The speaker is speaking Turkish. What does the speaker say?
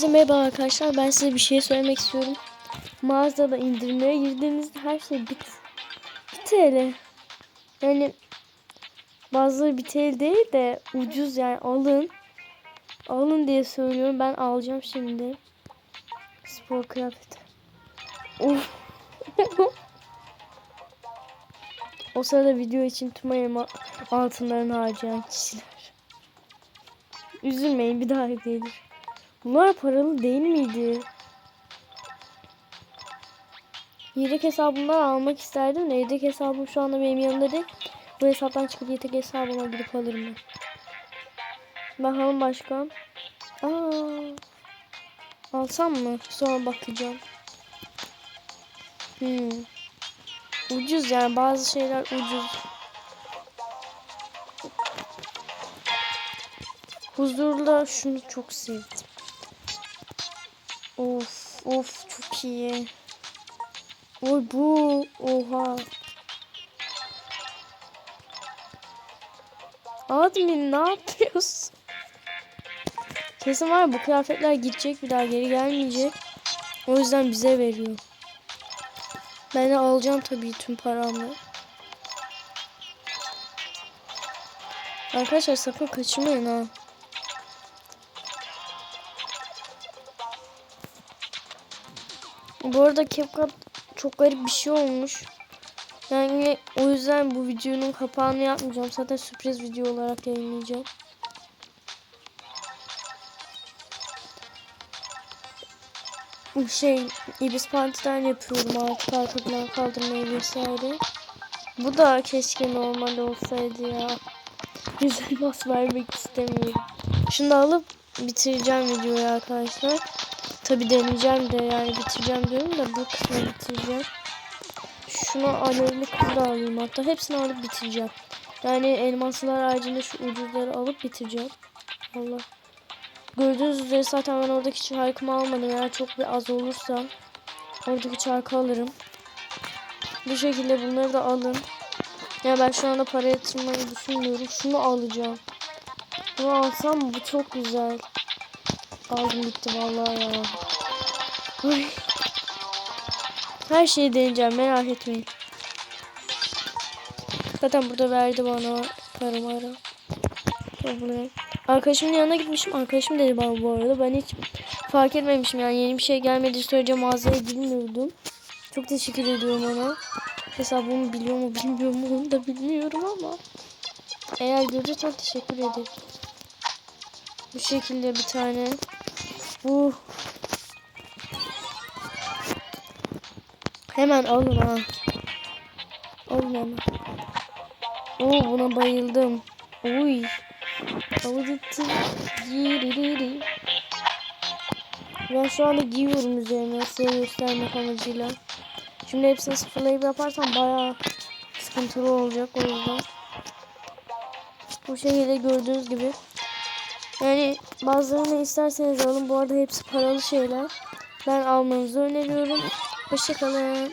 Herkese merhaba arkadaşlar. Ben size bir şey söylemek istiyorum. Mağazada indirimlere girdiğinizde her şey bit. 1 TL. Yani bazıları 1 TL değil de ucuz yani alın. Alın diye söylüyorum. Ben alacağım şimdi. Spor kıyafeti. Of. o sırada video için tüm elma altınlarını harcayan kişiler. Üzülmeyin bir daha gelir. Bunlar paralı değil miydi? Yedek hesabımdan almak isterdim de yedek hesabım şu anda benim yanımda değil. Bu hesaptan çıkıp yedek hesabıma gidip alırım ben. Bakalım başka. Aa, alsam mı? Sonra bakacağım. Hmm. Ucuz yani bazı şeyler ucuz. Huzurla şunu çok sevdim. Of of çok iyi. Oy bu oha. Admin ne yapıyorsun? Kesin var ya, bu kıyafetler gidecek bir daha geri gelmeyecek. O yüzden bize veriyor. Ben de alacağım tabii tüm paramla. Arkadaşlar sakın kaçırmayın ha. Bu arada CapCut çok garip bir şey olmuş. Yani o yüzden bu videonun kapağını yapmayacağım. Zaten sürpriz video olarak yayınlayacağım. Şey, Ibis Parti'den yapıyorum artık arka plan kaldırmayı vesaire. Bu da keşke normal olsaydı ya. Güzel mas vermek istemiyorum. Şunu alıp bitireceğim videoyu arkadaşlar. Tabi deneyeceğim de yani bitireceğim diyorum da bu kısmı bitireceğim. Şunu alevli da alayım hatta hepsini alıp bitireceğim. Yani elmaslar haricinde şu ucuzları alıp bitireceğim. Allah. Gördüğünüz üzere zaten ben oradaki çarkımı almadım. Eğer çok bir az olursa oradaki çarkı alırım. Bu şekilde bunları da alın. Ya ben şu anda para yatırmayı düşünmüyorum. Şunu alacağım. Bunu alsam bu çok güzel. Aldım bitti vallahi ya. Ay. Her şeyi deneyeceğim merak etmeyin. Zaten burada verdi bana paramı ara. Arkadaşımın yanına gitmişim. Arkadaşım dedi bana bu arada. Ben hiç fark etmemişim. Yani yeni bir şey gelmediği sürece mağazaya girmiyordum. Çok teşekkür ediyorum ona. Hesabımı biliyor mu bilmiyor mu onu da bilmiyorum ama. Eğer görürse çok teşekkür ederim. Bu şekilde bir tane. Bu. Hemen alın ha. Alın hemen. Oo buna bayıldım. Uy. Avucutu. Giririri. Ben şu anda giyiyorum üzerine size göstermek amacıyla. Şimdi hepsini sıfırlayıp yaparsam bayağı sıkıntılı olacak o yüzden. Bu şekilde gördüğünüz gibi. Yani bazılarını isterseniz alın. Bu arada hepsi paralı şeyler. Ben almanızı öneriyorum. Hoşçakalın.